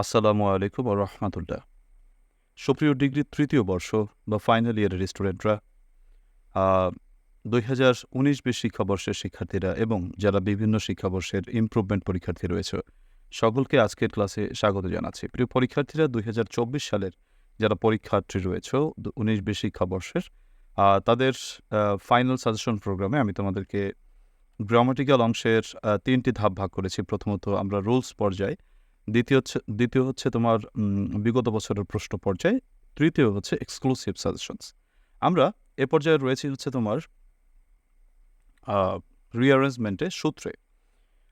আসসালামু আলাইকুম রহমতুল্লাহ। সুপ্রিয় ডিগ্রি তৃতীয় বর্ষ বা ফাইনাল ইয়ারের স্টুডেন্টরা দুই হাজার উনিশ বিশ শিক্ষাবর্ষের শিক্ষার্থীরা এবং যারা বিভিন্ন শিক্ষাবর্ষের ইমপ্রুভমেন্ট পরীক্ষার্থী রয়েছে, সকলকে আজকের ক্লাসে স্বাগত জানাচ্ছি। প্রিয় পরীক্ষার্থীরা, দুই হাজার চব্বিশ সালের যারা পরীক্ষার্থী রয়েছে, উনিশ বিশ শিক্ষাবর্ষের তাদের ফাইনাল সাজেশন প্রোগ্রামে আমি তোমাদেরকে গ্রামাটিক্যাল অংশের তিনটি ধাপ ভাগ করেছি। প্রথমত আমরা রুলস পর্যায়ে দ্বিতীয় হচ্ছে দ্বিতীয় হচ্ছে তোমার বিগত বছরের প্রশ্ন পর্যায়ে, তৃতীয় হচ্ছে এক্সক্লুসিভ সাজেশনস আমরা এ পর্যায়ে রয়েছি হচ্ছে তোমার রিঅ্যারেঞ্জমেন্টের সূত্রে।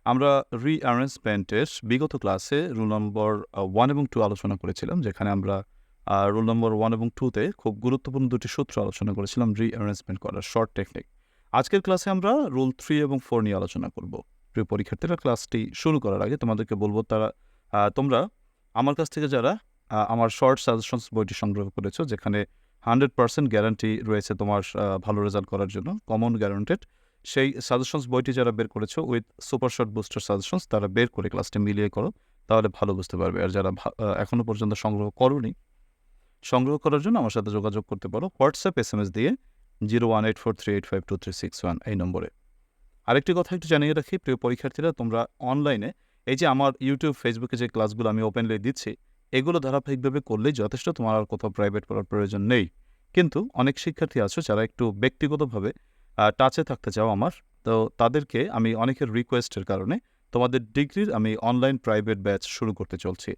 আমরা রিঅ্যারেঞ্জমেন্টের বিগত ক্লাসে রুল নম্বর ওয়ান এবং টু আলোচনা করেছিলাম, যেখানে আমরা রুল নম্বর ওয়ান এবং টুতে খুব গুরুত্বপূর্ণ দুটি সূত্র আলোচনা করেছিলাম রিঅ্যারেঞ্জমেন্ট করার শর্ট টেকনিক আজকের ক্লাসে আমরা রুল থ্রি এবং ফোর নিয়ে আলোচনা করব। প্রিয় পরীক্ষার্থীরা ক্লাসটি শুরু করার আগে তোমাদেরকে বলব, তারা তোমরা আমার কাছ থেকে যারা আমার শর্ট সাজেশনস বইটি সংগ্রহ করেছ যেখানে হান্ড্রেড পার্সেন্ট গ্যারান্টি রয়েছে তোমার ভালো রেজাল্ট করার জন্য কমন গ্যারান্টেড সেই সাজেশনস বইটি যারা বের করেছ with super short booster suggestions তারা বের করে ক্লাসটি মিলিয়ে করো তাহলে ভালো বুঝতে পারবে। আর যারা ভা- আহ, এখনও পর্যন্ত সংগ্রহ করোনি সংগ্রহ করার জন্য আমার সাথে যোগাযোগ করতে পারো হোয়াটসঅ্যাপ এস এম এস দিয়ে zero one eight four three eight five two three six one এই নম্বরে। আরেকটি কথা একটু জানিয়ে রাখি প্রিয় পরীক্ষার্থীরা তোমরা অনলাইনে এই যে আমার ইউটিউব ফেসবুকে যে ক্লাসগুলো আমি ওপেনলি দিচ্ছি, এগুলো ধারাবাহিকভাবে করলেই যথেষ্ট, তোমার আর কোথাও প্রাইভেট পড়ার প্রয়োজন নেই। কিন্তু অনেক শিক্ষার্থী আছো যারা একটু ব্যক্তিগতভাবে টাচে থাকতে চাও আমার, তো তাদেরকে আমি অনেকের রিকোয়েস্টের কারণে তোমাদের ডিগ্রির আমি অনলাইন প্রাইভেট ব্যাচ শুরু করতে চলছি।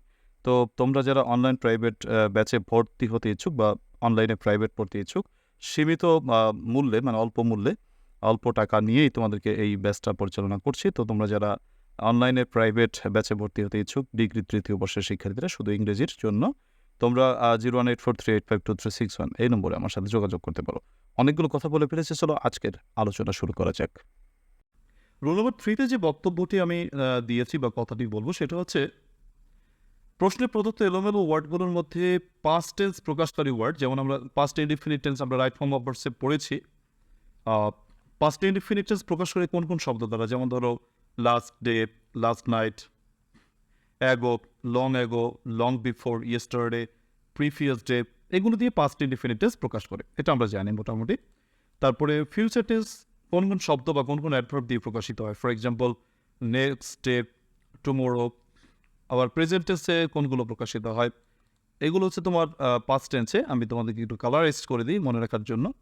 তো তোমরা যারা অনলাইন প্রাইভেট ব্যাচে ভর্তি হতে ইচ্ছুক বা অনলাইনে প্রাইভেট পড়তে ইচ্ছুক, সীমিত মূল্যে মানে অল্প মূল্যে, অল্প টাকা নিয়েই তোমাদেরকে এই ব্যাচটা পরিচালনা করছি। তো তোমরা যারা অনলাইনে প্রাইভেট ব্যাচে ভর্তি হতে ইচ্ছুক ডিগ্রি তৃতীয় বর্ষের শিক্ষার্থীরা শুধু ইংরেজির জন্য। তোমরা zero one eight four three eight five two three six one এই নম্বরে আমার সাথে যোগাযোগ করতে পারো। অনেকগুলো কথা বলে ফেলেছি, চলো আজকের আলোচনা শুরু করা যাক। রোল নম্বর থ্রিতে যে বক্তব্যটি আমি দিয়েছি বা কথাটি বলব সেটা হচ্ছে, প্রশ্নে প্রদত্ত এলোমেলো ওয়ার্ডগুলোর মধ্যে পাস্ট টেন্স প্রকাশকারী ওয়ার্ড, যেমন আমরা পাস্ট ইনডিফিনিট টেন্স আমরা রাইট ফর্ম অফ ভার্সে পড়েছি পাস্ট ইনডিফিনিট টেন্স প্রকাশ করে কোন কোন শব্দ দ্বারা, যেমন ধরো last day last night ago long ago long before yesterday previous day এগুলো দিয়ে পাস্ট ইনডিফিনিট প্রকাশ করে। এটা আমরা জানি মোটামুটি। তারপরে ফিউচার টেন্স কোন কোন শব্দ বা কোন কোন অ্যাডভার্ব দিয়ে প্রকাশিত হয়? For example next day tomorrow আবার প্রেজেন্ট টেন্সে কোনগুলো প্রকাশিত হয়? এগুলো হচ্ছে তোমার পাস্ট টেন্সে আমি তোমাদেরকে একটু কালারাইজ করে দিই মনে রাখার জন্য।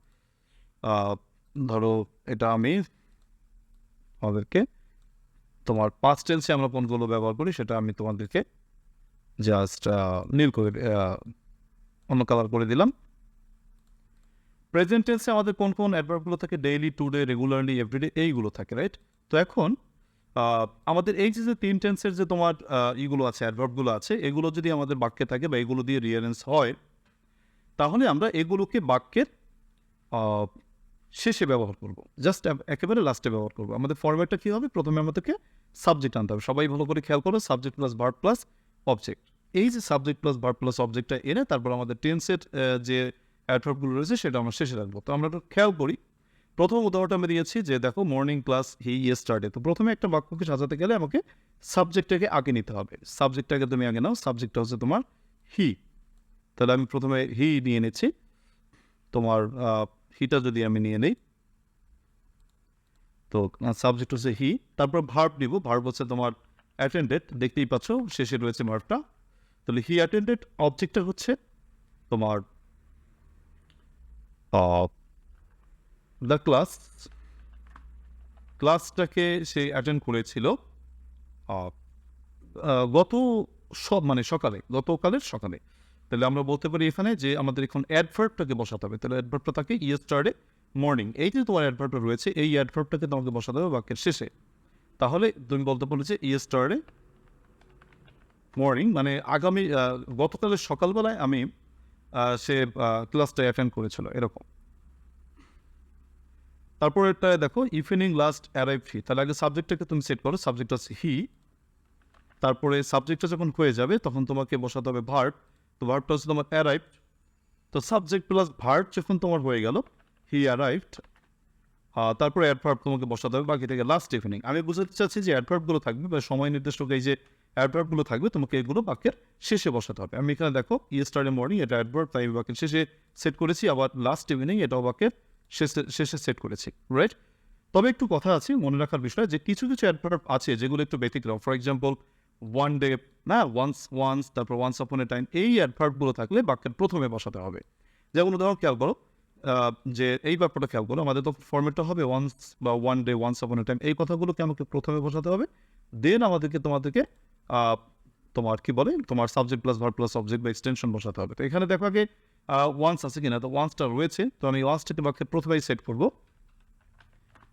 ধরো এটা আমি আমাদেরকে তোমার পাস্ট টেন্সে আমরা কোনগুলো ব্যবহার করি সেটা আমি তোমাদেরকে জাস্ট নীল করে অন্য কালার করে দিলাম। প্রেজেন্ট টেন্সে আমাদের কোন কোন অ্যাডভার্বগুলো থাকে? ডেইলি টুডে রেগুলারলি এভরিডে এইগুলো থাকে রাইট তো এখন আমাদের এই যে তিন টেন্সের যে তোমার ইগুলো আছে অ্যাডভার্বগুলো আছে, এগুলো যদি আমাদের বাক্যে থাকে বা এগুলো দিয়ে রিয়ারেন্স হয়, তাহলে আমরা এগুলোকে বাক্যের শেষে ব্যবহার করব। জাস্ট একেবারে লাস্টে ব্যবহার করব। আমাদের ফরম্যাটটা কী হবে? প্রথমে আমাদেরকে সাবজেক্ট আনতে হবে। সবাই ভালো করে খেয়াল করো subject plus verb plus object এই যে সাবজেক্ট প্লাস ভার্ব প্লাস অবজেক্টটা এনে তারপর আমাদের টেন্সের যে অ্যাডভার্বগুলো রয়েছে সেটা আমরা শেষে রাখব। তো আমরা খেয়াল করি। প্রথম উদাহরণটা আমি দিয়েছি যে দেখো মর্নিং ক্লাস হি ইয়ে স্টার্টে তো প্রথমে একটা বাক্যকে সাজাতে গেলে আমাকে সাবজেক্টটাকে আগে নিতে হবে। সাবজেক্টটাকে তুমি আগে নাও সাবজেক্টটা হচ্ছে তোমার হি তাহলে আমি প্রথমে হি নিয়ে নিচ্ছি। তোমার হিটা যদি আমি নিয়ে নিই, তো সাবজেক্ট হচ্ছে হি তারপর ভার্ব নিব। ভার্ব হচ্ছে তোমার অ্যাটেন্ডেড দেখতেই পাচ্ছ, শেষে রয়েছে ভার্বটা তাহলে হি অ্যাটেন্ডেড অবজেক্টটা হচ্ছে তোমার দ্য ক্লাস ক্লাসটাকে সে অ্যাটেন্ড করেছিল গত সব মানে সকালে, গতকালের সকালে। তাহলে আমরা বলতে পারি এখানে যে আমাদের এখন অ্যাডভার্বটাকে বসাতে হবে। তাহলে অ্যাডভার্বটা থাকে ইয়েস্টারডে মর্নিং এই যে তোমার অ্যাডভার্বটা রয়েছে, এই অ্যাডভার্বটাকে তোমাকে বসাতে হবে বাক্যের শেষে। তাহলে তুমি বলতে পারো যে ইয়েস্টারডে মর্নিং মানে আগামী গতকালের সকালবেলায় আমি সে ক্লাসটা অ্যাটেন্ড করেছিল, এরকম। তারপর এটা দেখো ইভিনিং লাস্ট অ্যারাইভ হি তাহলে আগে সাবজেক্টটাকে তুমি সেট করো সাবজেক্ট হচ্ছে হি তারপরে সাবজেক্টটা যখন হয়ে যাবে, তখন তোমাকে বসাতে হবে ভার্ব তো ভার্বটা হচ্ছে তোমার অ্যারাইভ তো সাবজেক্ট প্লাস ভার্ব যখন তোমার হয়ে গেল হি অ্যারাইভড তারপরে অ্যাডভার্ব তোমাকে বসাতে হবে, বাকি থেকে লাস্ট ইভিনিং আমি বুঝাতে চাচ্ছি যে অ্যাডভার্বগুলো থাকবে বা সময় নির্দিষ্ট এই যে অ্যাডভার্বগুলো থাকবে, তোমাকে এগুলো বাক্যের শেষে বসাতে হবে। আমি এখানে দেখো ইয়েস্টারডে মর্নিং এটা অ্যাডভার্ব তাই আমি বাক্যের শেষে সেট করেছি, আবার লাস্ট ইভিনিং এটাও বাক্যের শেষে শেষে সেট করেছি রাইট তবে একটু কথা আছে মনে রাখার বিষয় যে কিছু কিছু অ্যাডভার্ব আছে যেগুলো একটু ব্যতিক্রম। ফর এক্সাম্পল ওয়ান ডে না ওয়ান্স ওয়ান্স তারপর ওয়ান্স আপন এ টাইম এই অ্যাডভার্বগুলো থাকলে বাক্যের প্রথমে বসাতে হবে। যেমন উদাহরণ খেয়াল করো যে এই ব্যাপারটা খেয়াল করো, আমাদের তো ফর্মেটটা হবে ওয়ান্স বা one day once upon a time এই কথাগুলোকে আমাকে প্রথমে বসাতে হবে দেন আমাদেরকে, তোমাদেরকে তোমার কি বলে, তোমার subject plus verb plus object বা এক্সটেনশন বসাতে হবে। তো এখানে দেখো আগে ওয়ান্স আছে কিনা, তো ওয়ান্সটা রয়েছে, তো আমি ওয়ান্সটাকে বাক্যের প্রথমেই সেট করব।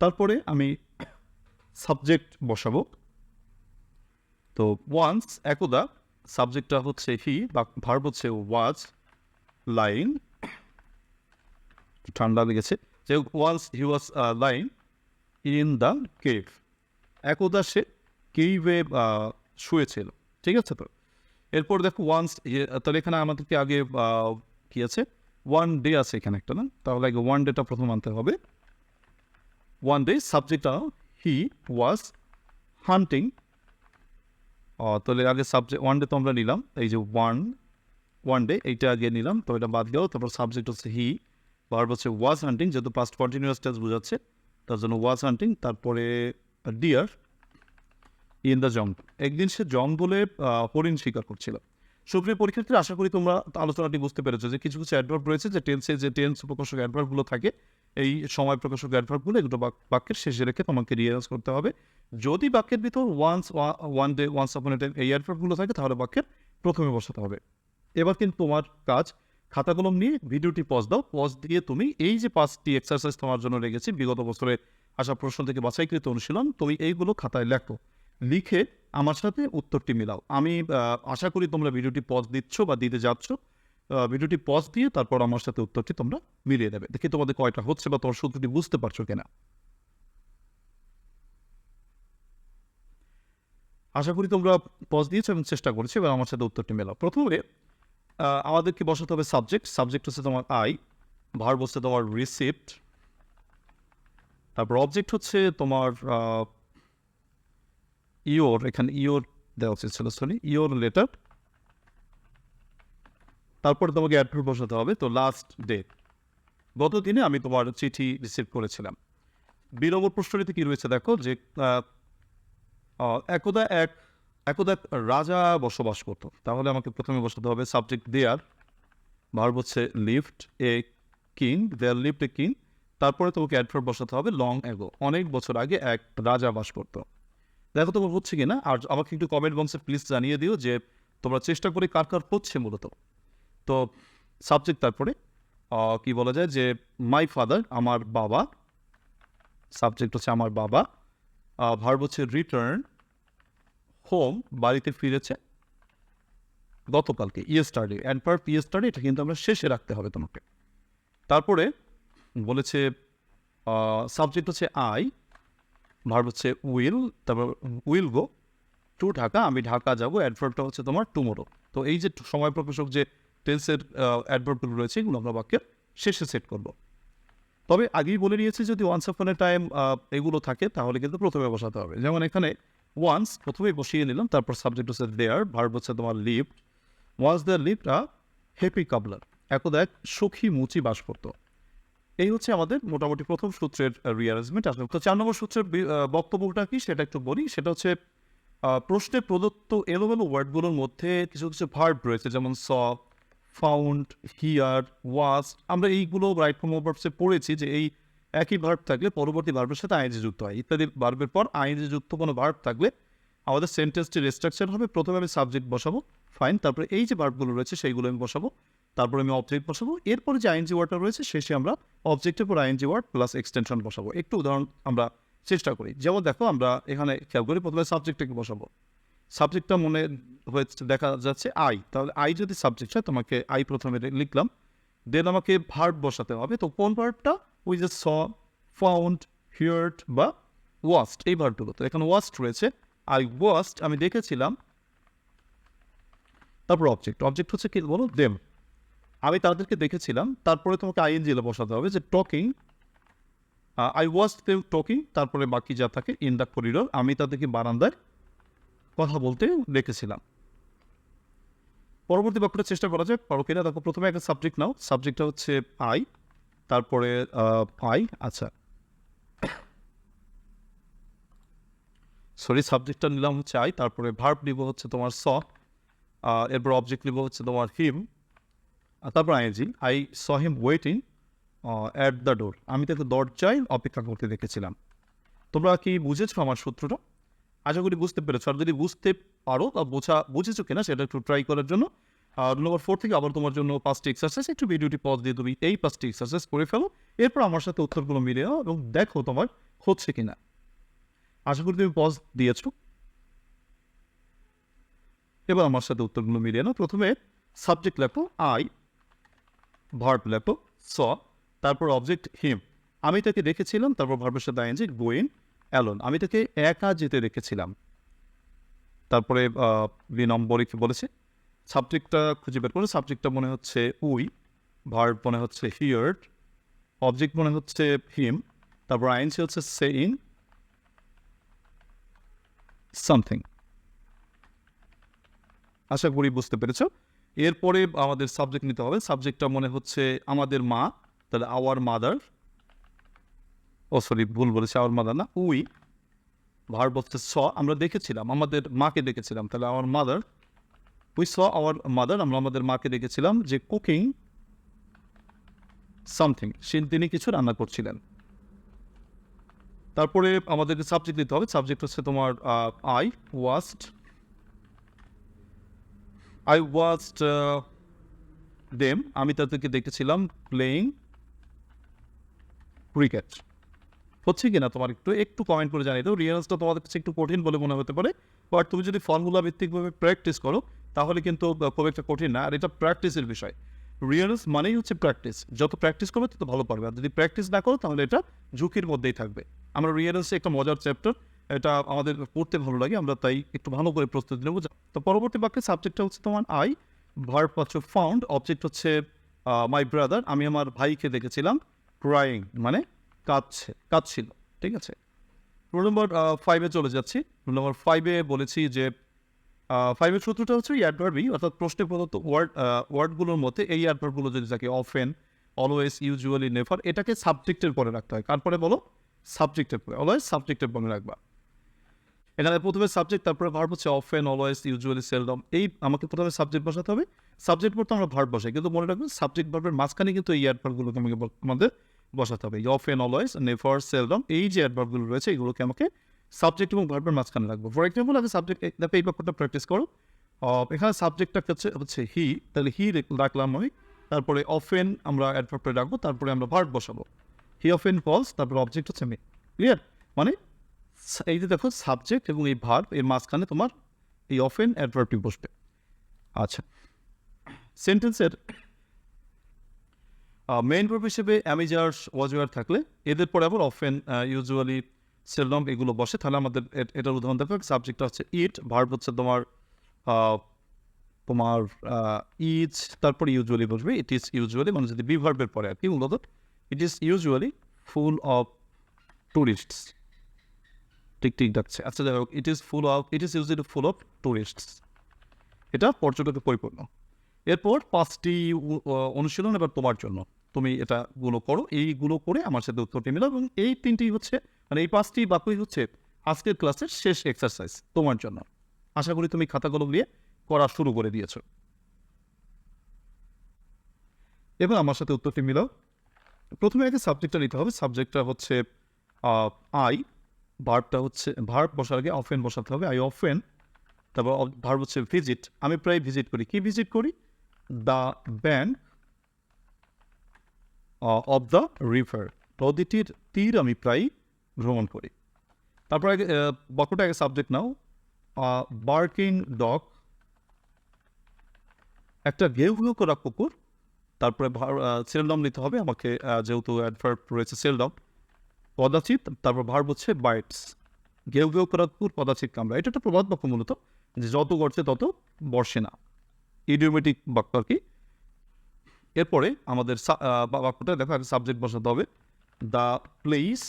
তারপরে আমি সাবজেক্ট বসাবো। তো ওয়ান্স একদা সাবজেক্টটা হচ্ছে হি বা ভার্ব হচ্ছে ওয়াজ লাইন ঠান্ডা লেগেছে। যে once he was lying in the cave একদা সে কেইভে শুয়েছিল, ঠিক আছে তো? এরপর দেখো ওয়ান্স তাহলে এখানে আমাদেরকে আগে কি আছে? ওয়ান ডে আছে এখানে একটা, না? তাহলে আগে ওয়ান ডেটা প্রথম আনতে হবে। ওয়ান ডে সাবজেক্টটা হি ওয়াজ হান্টিং তাহলে আগে সাবজেক্ট ওয়ান ডে তো আমরা নিলাম, এই যে ওয়ান ওয়ান ডে এইটা আগে নিলাম, তো এটা বাদ গেল, তারপর সাবজেক্ট হচ্ছে হি ভার্ব হচ্ছে ওয়াজ হান্টিং যেহেতু পাস্ট কন্টিনিউয়াস টেন্স বোঝাচ্ছে, তার জন্য ওয়াজ হান্টিং তারপরে ডিয়ার ইন দ্য জং একদিন সে জঙ্গলে হরিণ শিকার করছিল। সুপ্রিয় পরীক্ষার্থী আশা করি তোমরা আলোচনাটি বুঝতে পেরেছ যে কিছু কিছু অ্যাডভার্ব রয়েছে যে টেন্সে যে টেন্স প্রকাশক অ্যাডভার্বগুলো থাকে এই সময় প্রকাশক অ্যাডভার্বগুলো এগুলো বাক্যের শেষে রেখে তোমাকে রিয়ালাইজ করতে হবে। যদি বাক্যের ভিতর once one day once upon time এই অ্যাডভার্বগুলো থাকে, তাহলে বাক্যের প্রথমে বসাতে হবে। এবার কিন্তু তোমার কাজ, খাতা কলম নিয়ে ভিডিওটি পজ দাও। পজ দিয়ে তুমি এই যে পাঁচটি এক্সারসাইজ তোমার জন্য রেখেছি, বিগত বছরে আসা প্রশ্ন থেকে বাছাইকৃত অনুশীলন, তুমি এইগুলো খাতায় লেখো। লিখে আমার সাথে উত্তরটি মিলাও। আমি আশা করি তোমরা ভিডিওটি পজ দিচ্ছ বা দিতে যাচ্ছ। ভিডিওটি পজ দিয়ে তারপর আমার সাথে উত্তরটি তোমরা মিলিয়ে দেবে দেখি তোমাদের কয়টা হচ্ছে বা তোমার সূত্রটি বুঝতে পারছ কিনা। আশা করি তোমরা পজ দিয়েছ এবং চেষ্টা করেছ এবং আমার সাথে উত্তরটি মেলাও। প্রথমে আমাদেরকে বসাতে হবে সাবজেক্ট সাবজেক্ট হচ্ছে তোমার আই ভার হচ্ছে তোমার রিসিপ্ট তারপর অবজেক্ট হচ্ছে তোমার ইওর এখানে ইওর দেওয়া উচিত ছিল সরি ইওর লেটার তারপরে তোমাকে অ্যাডভার্ব বসাতে হবে, তো লাস্ট ডে গত দিনে আমি তোমার চিঠি রিসিভ করেছিলাম। দুই নম্বর প্রশ্নটিতে কি রয়েছে দেখো যে একদা এক একদা এক রাজা বসবাস করতো। তাহলে আমাকে প্রথমে বসাতে হবে সাবজেক্ট দেয়ার ভার্ব হচ্ছে lived a king there lived a king তারপরে তোমাকে অ্যাডভার্ব বসাতে হবে লং অ্যাগো অনেক বছর আগে এক রাজা বাস করতো। দেখো তোমার হচ্ছে কি না আর আমাকে একটু কমেন্ট বক্সে প্লিজ জানিয়ে দিও যে তোমরা চেষ্টা করে কার কার হচ্ছে মূলত। তো সাবজেক্ট তারপরে কি বলা যায় যে মাই ফাদার আমার বাবা সাবজেক্ট হচ্ছে আমার বাবা ভার্ব হচ্ছে রিটার্ন হোম বাড়িতে ফিরেছে, গতকালকে ইয়েস্টারডে অ্যান্ড পার ইয়েস্টারডে এটা কিন্তু আমরা শেষে রাখতে হবে তোমাকে। তারপরে বলেছে সাবজেক্ট হচ্ছে আই ভার্ব হচ্ছে উইল তারপর উইল গো টু ঢাকা, আমি ঢাকা যাব অ্যাডভার্বটা হচ্ছে তোমার টুমোরো তো এই যে সময় প্রকাশক যে টেন্সের অ্যাডভার্বগুলো রয়েছে, এগুলো আমরা বাক্যের শেষে সেট করব। তবে আগেই বলে নিয়েছি যদি ওয়ান্স এ টাইম এগুলো থাকে, তাহলে কিন্তু প্রথমে বসাতে হবে। যেমন এখানে ওয়ান্স প্রথমেই বসিয়ে নিলাম, তারপর সাবজেক্ট হচ্ছে দেয়ার ভার্ব হচ্ছে তোমার lived once there lived a happy cobbler একদা এক সুখী মুচি বাস করতো। এই হচ্ছে আমাদের মোটামুটি প্রথম সূত্রের রিয়ারেঞ্জমেন্ট আসলে তো চার নম্বর সূত্রের বক্তব্যটা কি সেটা একটু বলি। সেটা হচ্ছে প্রশ্নে প্রদত্ত এলোমেলো ওয়ার্ডগুলোর মধ্যে কিছু কিছু ভার্ব রয়েছে, যেমন স ফাউন্ড হিয়ার ওয়াজ আমরা এইগুলো রাইট ফর্ম ভার্বসে পড়েছি যে এই একই ভার্ব থাকলে পরবর্তী ভার্বের সাথে আইনজি যুক্ত হয়। ইত্যাদি ভার্বের পর আইনজি যুক্ত কোনো ভার্ব থাকলে আমাদের সেন্টেন্সটির রেস্ট্রাকচার হবে, প্রথমে আমি সাবজেক্ট বসাবো ফাইন তারপরে এই যে ভার্বগুলো রয়েছে সেইগুলো আমি বসাবো, তারপরে আমি অবজেক্ট বসাবো, এরপরে যে আইনজি ওয়ার্ডটা রয়েছে শেষে আমরা অবজেক্টের পর আইনজি ওয়ার্ড প্লাস এক্সটেনশন বসাবো। একটু উদাহরণ আমরা চেষ্টা করি। যেমন দেখো আমরা এখানে খেয়াল করি, প্রথমে সাবজেক্টটাকে বসাবো। সাবজেক্টটা মনে হয়েছে, দেখা যাচ্ছে আই তাহলে আই যদি সাবজেক্ট হয়, তোমাকে আই প্রথমে লিখলাম দেন আমাকে ভার্ব বসাতে হবে। তো কোন ভার্বটা উই যে স ফাউন্ড হিয়ার্ড বা ওয়াস্ট এই ভার্বগুলো তো এখানে ওয়াস্ট রয়েছে। আই ওয়াস্ট আমি দেখেছিলাম। তারপর অবজেক্ট অবজেক্ট হচ্ছে কি বলো? দেম আমি তাদেরকে দেখেছিলাম। তারপরে তোমাকে আইএনজিএলে বসাতে হবে যে talking I was them talking তারপরে বাকি যা থাকে ইন দ্য করিডোর আমি তাদেরকে বারান্দায় কথা বলতে দেখেছিলাম। পরবর্তী বাক্যটা চেষ্টা করা যায় পারো কিনা দেখো, প্রথমে একটা সাবজেক্ট নাও। সাবজেক্টটা হচ্ছে আই তারপরে আই আচ্ছা। সরি সাবজেক্টটা নিলাম হচ্ছে আই তারপরে ভার্ব নিব হচ্ছে তোমার স এরপর অবজেক্ট নিব হচ্ছে তোমার হিম তারপর ING I saw him waiting at the door আমি তো তাকে দরজায় অপেক্ষা করতে দেখেছিলাম। তোমরা কি বুঝেছ আমার সূত্রটা? আশা করি বুঝতে পেরেছ। আর যদি বুঝতে পারো বা বোঝা, বুঝেছ কিনা সেটা একটু ট্রাই করার জন্য, আর নম্বর ফোর থেকে আবার তোমার জন্য পাঁচটি এক্সারসাইজ একটু ভিডিওটি পজ দিয়ে তুমি এই পাঁচটি এক্সারসাইজ করে ফেলো। এরপর আমার সাথে উত্তরগুলো মিলিয়ে নাও এবং দেখো তোমার হচ্ছে কিনা। আশা করি তুমি পজ দিয়েছ। এবার আমার সাথে উত্তরগুলো মিলিয়ে নাও। প্রথমে সাবজেক্ট লেখো আই ভার্ব লেখো স, তারপর অবজেক্ট হিম আমি তাকে দেখেছিলাম তারপর ভার্বের সাথে আইনজি গোয়েন অ্যালন, আমি তাকে একা যেতে রেখেছিলাম তারপরে দুই নম্বরে কি বলেছে? সাবজেক্টটা খুঁজে বের করে। সাবজেক্টটা মনে হচ্ছে উই, ভার্ব মনে হচ্ছে হিয়ার্ড অবজেক্ট মনে হচ্ছে হিম, তারপর আইনসি হচ্ছে সে ইন সামথিং। আশা করি বুঝতে পেরেছ। এরপরে আমাদের সাবজেক্ট নিতে হবে। সাবজেক্টটা মনে হচ্ছে আমাদের মা, তাহলে আওয়ার মাদার। ও সরি, ভুল বলেছি আওয়ার মাদার না, উই ভার্ব হচ্ছে স আমরা দেখেছিলাম, আমাদের মাকে দেখেছিলাম, তাহলে আমার mother we saw our mother আমরা আমাদের মাকে দেখেছিলাম যে কুকিং সামথিং সে তিনি কিছু রান্না করছিলেন। তারপরে আমাদেরকে সাবজেক্ট দিতে হবে সাবজেক্ট হচ্ছে তোমার I watched I watched them আমি তাদেরকে দেখেছিলাম প্লেয়িং ক্রিকেট হচ্ছে কি না তোমার একটু একটু কমেন্ট করে জানিয়ে দাও। রিয়ালসটা তোমাদের কাছে একটু কঠিন বলে মনে হতে পারে। বাট তুমি যদি ফর্মুলা ভিত্তিকভাবে প্র্যাকটিস করো, তাহলে কিন্তু খুব একটা কঠিন না। আর এটা প্র্যাকটিসের বিষয়। রিয়ালস মানেই হচ্ছে প্র্যাকটিস যত প্র্যাকটিস করবে, তত ভালো পারবে। আর যদি প্র্যাকটিস না করো, তাহলে এটা ঝুঁকির মধ্যেই থাকবে। আমরা রিয়ালসে একটা মজার চ্যাপ্টার এটা আমাদের পড়তে ভালো লাগে। আমরা তাই একটু ভালো করে প্রস্তুতি নেব। তো পরবর্তী বাক্যে সাবজেক্টটা হচ্ছে তোমার আই ভার্ব হচ্ছে ফাউন্ড অবজেক্ট হচ্ছে মাই ব্রাদার আমি আমার ভাইকে দেখেছিলাম ক্রাইং মানে কাঁদছে, কাঁদছিল, ঠিক আছে? রোল নম্বর ফাইভে চলে যাচ্ছি। রোল নম্বর ফাইভে বলেছি যে ফাইভের সূত্রটা হচ্ছে অ্যাডভার্বি অর্থাৎ প্রশ্নে প্রদত্ত ওয়ার্ড ওয়ার্ডগুলোর মধ্যে এই অ্যাডভার্বগুলো যদি থাকে অফেন অলওয়েজ ইউজুয়ালি নেভার এটাকে সাবজেক্টের পরে রাখতে হয়। কার পরে বলো? সাবজেক্টের পরে অলওয়েজ সাবজেক্টের পরে রাখবা। এখানে প্রথমে সাবজেক্ট তারপরে ভার্ব হচ্ছে অফেন অলওয়েজ ইউজুয়ালি সেলডম এই আমাকে প্রথমে সাবজেক্ট বসাতে হবে। সাবজেক্ট পর তো আমরা ভার্ব বসাই, কিন্তু মনে রাখবেন সাবজেক্ট ভার্বের মাঝখানে কিন্তু এই অ্যাডভার্বগুলোকে আমাকে বল- আমাদের বসাতে হবে। অফেন অলওয়েজ নেভার সেলডম এই যে অ্যাডভার্বগুলো রয়েছে, এগুলোকে আমাকে সাবজেক্ট এবং ভার্বের মাঝখানে রাখব। ফর এক্সাম্পল আমি সাবজেক্ট দেখো, এই ব্যাপারটা প্র্যাকটিস করো। এখানে সাবজেক্টটা হচ্ছে হচ্ছে হি তাহলে হি রাখলাম আমি। তারপরে অফেন আমরা অ্যাডভার্বটা রাখব, তারপরে আমরা ভার্ব বসাবো। হি অফেন ফলস তারপরে অবজেক্ট হচ্ছে মি ক্লিয়ার মানে এই যে দেখো সাবজেক্ট এবং এই ভার্ব এর মাঝখানে তোমার এই অফেন অ্যাডভার্বটি বসবে। আচ্ছা। সেন্টেন্সের মেইন ভার্ব হিসেবে অ্যামিজার্স ওয়াজওয়ার থাকলে, এদের পরে আবার অফেন ইউজুয়ালি সেলডম এগুলো বসে। তাহলে আমাদের এটার উদাহরণ দেখো সাবজেক্টটা হচ্ছে ইট ভার্ব হচ্ছে তোমার তোমার ইজ তারপর ইউজুয়ালি বসবে। ইট ইজ ইউজুয়ালি মানে যদি বি ভার্বের পরে আর কি, মূলত it is usually full of tourists ঠিক ঠিক ডাকছে আচ্ছা যাই হোক it is full of it is usually full of tourists এটা পর্যটকের পরিপূর্ণ। এরপর পাঁচটি অনুশীলন এবার তোমার জন্য। তুমি এটা গুলো করো, এইগুলো করে আমার সাথে উত্তরটি মিলাও এবং এই তিনটি হচ্ছে মানে এই পাঁচটি বাক্যই হচ্ছে আজকের ক্লাসের শেষ এক্সারসাইজ তোমার জন্য। আশা করি তুমি খাতাগুলো নিয়ে করা শুরু করে দিয়েছ। এবার আমার সাথে উত্তরটি মিলাও। প্রথমে আগে সাবজেক্টটা নিতে হবে। সাবজেক্টটা হচ্ছে আই ভার্বটা হচ্ছে ভার্ব বসার আগে অফেন বসাতে হবে। আই অফেন তারপর ভার্ব হচ্ছে ভিজিট আমি প্রায় ভিজিট করি। কি ভিজিট করি? The bank of the river নদীটির তীর আমি প্রায় ভ্রমণ করি। তারপর আগে বাক্যটা আগে সাবজেক্ট নাও। বার্কিং ডগ একটা ঘেউ ঘেউ করা কুকুর। তারপরে সেলডম নিতে হবে। আমাকে যেহেতু অ্যাডভার্ব রয়েছে সেলডম কদাচিৎ তারপর ভার্ব হচ্ছে বাইটস ঘেউ ঘেউ করা কুকুর কদাচিৎ কামড়া এটা একটা প্রবাদ বাক্য মূলত। যে যত গড়ছে তত বর্ষে না। ইডিওমেটিক বাক্য আর কি? এরপরে আমাদের বাক্যটা দেখো আগে সাবজেক্ট বসাতে হবে। দ্য প্লেস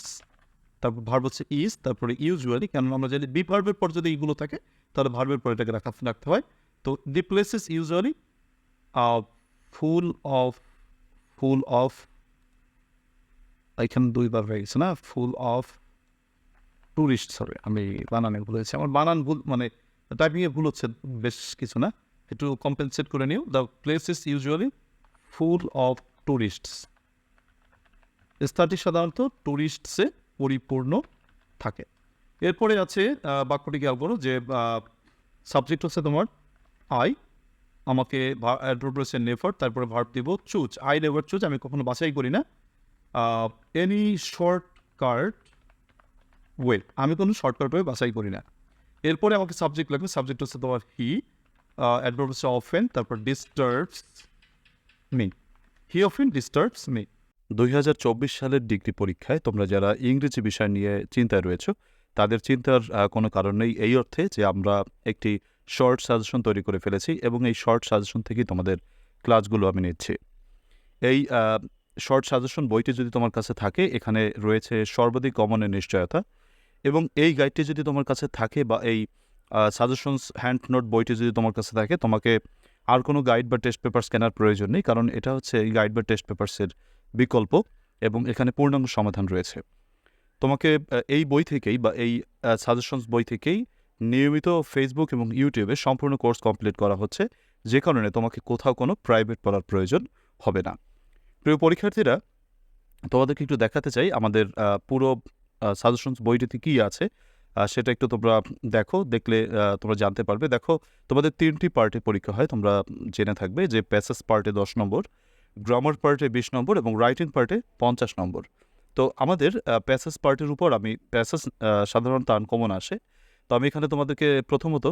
তারপর ভার্ব হচ্ছে ইজ তারপরে ইউজুয়ালি কেন আমরা জানি বি ভার্বের পর যদি এইগুলো থাকে, তাহলে ভার্বের পরে এটাকে রাখা, রাখতে হয়। তো the places usually full of full of এখানে দুইবার হয়ে গেছে না? ফুল অফ ট্যুরিস্ট সরি আমি বানানে ভুল হয়েছে। আমার বানান ভুল মানে টাইপিংয়ে ভুল হচ্ছে, বেশ কিছু না? একটু কম্পেনসেট করে নিও। The place is usually full of tourists স্থানটি সাধারণত ট্যুরিস্টসে পরিপূর্ণ থাকে। এরপরে আছে বাক্যটি খেয়াল করো যে সাবজেক্ট হচ্ছে তোমার আই আমাকে অ্যাড্রোপ্রেসে নেভার তারপরে ভার্ব দিব চুজ আই নেভার চুজ আমি কখনো বাছাই করি না। এনি শর্ট শর্টকাট ওয়ে আমি কোনো শর্টকাট ওয়ে বাছাই করি না। এরপরে আমাকে সাবজেক্ট লাগবে সাবজেক্ট হচ্ছে তোমার হি অ্যাডভার্ব হচ্ছে অফেন তারপর disturbs me he often disturbs me দুই হাজার চব্বিশ সালের ডিগ্রি পরীক্ষায় তোমরা যারা ইংরেজি বিষয় নিয়ে চিন্তায় রয়েছো, তাদের চিন্তার কোনো কারণ নেই এই অর্থে যে আমরা একটি শর্ট সাজেশন তৈরি করে ফেলেছি এবং এই শর্ট সাজেশন থেকেই তোমাদের ক্লাসগুলো আমি নিচ্ছি। এই শর্ট সাজেশন বইটি যদি তোমার কাছে থাকে, এখানে রয়েছে সর্বাধিক কমনের নিশ্চয়তা এবং এই গাইডটি যদি তোমার কাছে থাকে বা এই সাজেশনস হ্যান্ড নোট বইটি যদি তোমার কাছে থাকে, তোমাকে আর কোনো গাইড বা টেস্ট পেপার স্ক্যানার প্রয়োজন নেই, কারণ এটা হচ্ছে এই গাইড বা টেস্ট পেপারসের বিকল্প এবং এখানে পূর্ণাঙ্গ সমাধান রয়েছে। তোমাকে এই বই থেকেই বা এই সাজেশনস বই থেকেই নিয়মিত ফেসবুক এবং ইউটিউবে সম্পূর্ণ কোর্স কমপ্লিট করা হচ্ছে, যে কারণে তোমাকে কোথাও কোনো প্রাইভেট পড়ার প্রয়োজন হবে না। প্রিয় পরীক্ষার্থীরা, তোমাদেরকে একটু দেখাতে চাই আমাদের পুরো সাজেশনস বইটিতে কী আছে। সেটা একটু তোমরা দেখো, দেখলে তোমরা জানতে পারবে। দেখো, তোমাদের তিনটি পার্টে পরীক্ষা হয়, তোমরা জেনে থাকবে যে প্যাসেজ পার্টে দশ নম্বর গ্রামার পার্টে বিশ নম্বর এবং রাইটিং পার্টে পঞ্চাশ নম্বর। তো আমাদের প্যাসেজ পার্টের উপর আমি প্যাসেজ সাধারণত আনকমন আসে। তো আমি এখানে তোমাদেরকে প্রথমত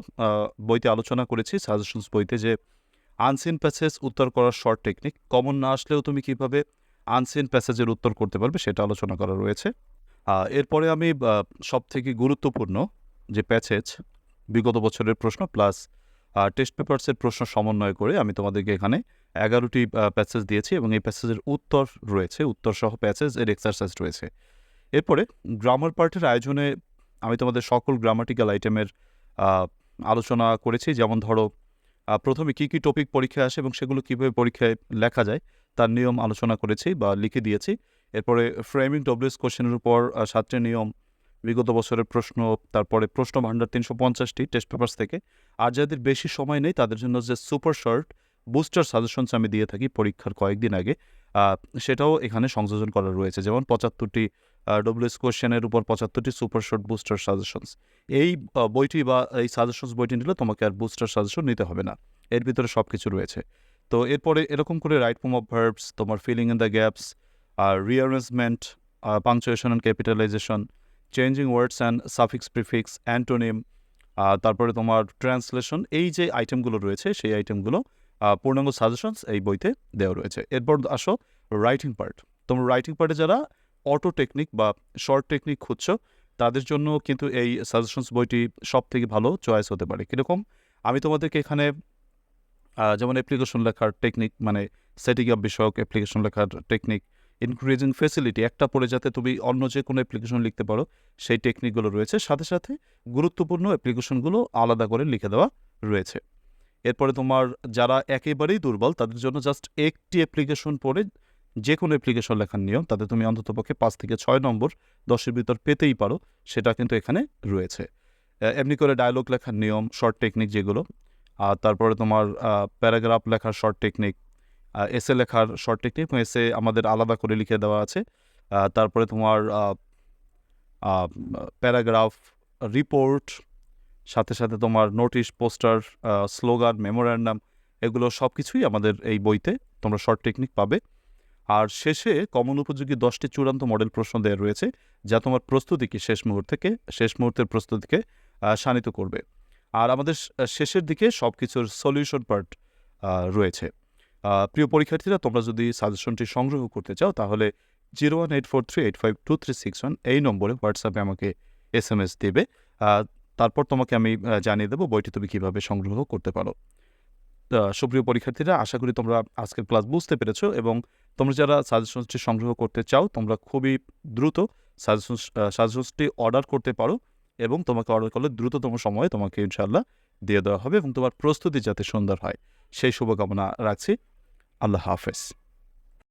বইতে আলোচনা করেছি সাজেশনস বইতে যে আনসিন প্যাসেজ উত্তর করার শর্ট টেকনিক কমন না আসলেও তুমি কীভাবে আনসিন প্যাসেজের উত্তর করতে পারবে, সেটা আলোচনা করা রয়েছে। এরপরে আমি সব থেকে গুরুত্বপূর্ণ যে প্যাসেজ বিগত বছরের প্রশ্ন প্লাস টেস্ট পেপারসের প্রশ্ন সমন্বয় করে আমি তোমাদেরকে এখানে এগারোটি প্যাসেজ দিয়েছি এবং এই প্যাসেজের উত্তর রয়েছে উত্তর সহ প্যাসেজ এর এক্সারসাইজ রয়েছে। এরপরে গ্রামার পার্টের আয়োজনে আমি তোমাদের সকল গ্রামাটিক্যাল আইটেমের আলোচনা করেছি। যেমন ধরো প্রথমে কী কী টপিক পরীক্ষায় আসে এবং সেগুলো কীভাবে পরীক্ষায় লেখা যায়, তার নিয়ম আলোচনা করেছি বা লিখে দিয়েছি। এরপরে ফ্রেমিং ডব্লিউএস কোশ্চেনের উপর সাতটি নিয়ম, বিগত বছরের প্রশ্ন, তারপরে প্রশ্ন ভাণ্ডার তিনশো পঞ্চাশটি টেস্ট পেপার্স থেকে। আর যাদের বেশি সময় নেই, তাদের জন্য যে সুপার শর্ট বুস্টার সাজেশনস আমি দিয়ে থাকি পরীক্ষার কয়েকদিন আগে সেটাও এখানে সংযোজন করা রয়েছে। যেমন পঁচাত্তরটি ডব্লিউএস কোশ্চেনের উপর পঁচাত্তরটি সুপার শর্ট বুস্টার সাজেশনস এই বইটি বা এই সাজেশনস বইটি নিলে তোমাকে আর বুস্টার সাজেশন নিতে হবে না। এর ভিতরে সব কিছু রয়েছে। তো এরপরে এরকম করে রাইট ফর্ম অফ ভার্বস তোমার filling in the gaps R rearrangement punctuation and capitalization changing words and suffix prefix antonym তারপরে তোমার ট্রান্সলেশন এই যে আইটেমগুলো রয়েছে, সেই আইটেমগুলো পূর্ণাঙ্গ সাজেশনস এই বইতে দেওয়া রয়েছে। এরপর আসো রাইটিং পার্ট তোমরা রাইটিং পার্টে যারা অটো টেকনিক বা শর্ট টেকনিক খুঁজছো, তাদের জন্য কিন্তু এই সাজেশনস বইটি সব থেকে ভালো চয়েস হতে পারে। কীরকম? আমি তোমাদেরকে এখানে যেমন অ্যাপ্লিকেশন লেখার টেকনিক মানে সেটিং আপ বিষয়ক অ্যাপ্লিকেশন লেখার টেকনিক ইনক্রিজিং ফেসিলিটি একটা পড়ে যাতে তুমি অন্য যে কোনো অ্যাপ্লিকেশন লিখতে পারো, সেই টেকনিকগুলো রয়েছে। সাথে সাথে গুরুত্বপূর্ণ অ্যাপ্লিকেশনগুলো আলাদা করে লিখে দেওয়া রয়েছে। এরপরে তোমার যারা একেবারেই দুর্বল, তাদের জন্য জাস্ট একটি অ্যাপ্লিকেশন পড়ে যে কোনো অ্যাপ্লিকেশন লেখার নিয়ম, তাতে তুমি অন্ততপক্ষে পাঁচ থেকে ছয় নম্বর, দশের ভিতর পেতেই পারো, সেটা কিন্তু এখানে রয়েছে। এমনি করে ডায়লগ লেখার নিয়ম শর্ট টেকনিক যেগুলো, আর তারপরে তোমার প্যারাগ্রাফ লেখার শর্ট টেকনিক এসে লেখার শর্ট টেকনিক এসে আমাদের আলাদা করে লিখে দেওয়া আছে। তারপরে তোমার প্যারাগ্রাফ রিপোর্ট সাথে সাথে তোমার নোটিশ পোস্টার স্লোগান মেমোরান্ডাম এগুলো সব কিছুই আমাদের এই বইতে তোমরা শর্ট টেকনিক পাবে। আর শেষে কমন উপযোগী দশটি চূড়ান্ত মডেল প্রশ্ন দেওয়া রয়েছে, যা তোমার প্রস্তুতিকে শেষ মুহূর্তকে শেষ মুহূর্তের প্রস্তুতিকে শানিত করবে। আর আমাদের শেষের দিকে সব কিছুর সলিউশন পার্ট রয়েছে। প্রিয় পরীক্ষার্থীরা, তোমরা যদি সাজেশনটি সংগ্রহ করতে চাও, তাহলে zero one eight four three eight five two three six one এই নম্বরে হোয়াটসঅ্যাপে আমাকে এস এম এস দেবে তারপর তোমাকে আমি জানিয়ে দেবো বইটি তুমি কীভাবে সংগ্রহ করতে পারো। সুপ্রিয় পরীক্ষার্থীরা, আশা করি তোমরা আজকের ক্লাস বুঝতে পেরেছ এবং তোমরা যারা সাজেশনসটি সংগ্রহ করতে চাও, তোমরা খুবই দ্রুত সাজেশনস সাজেশনসটি অর্ডার করতে পারো এবং তোমাকে অর্ডার করলে দ্রুততম সময়ে তোমাকে ইনশাআল্লাহ দিয়ে দেওয়া হবে এবং তোমার প্রস্তুতি যাতে সুন্দর হয়। সেই শুভকামনা রাখছি। আল্লাহ হাফেজ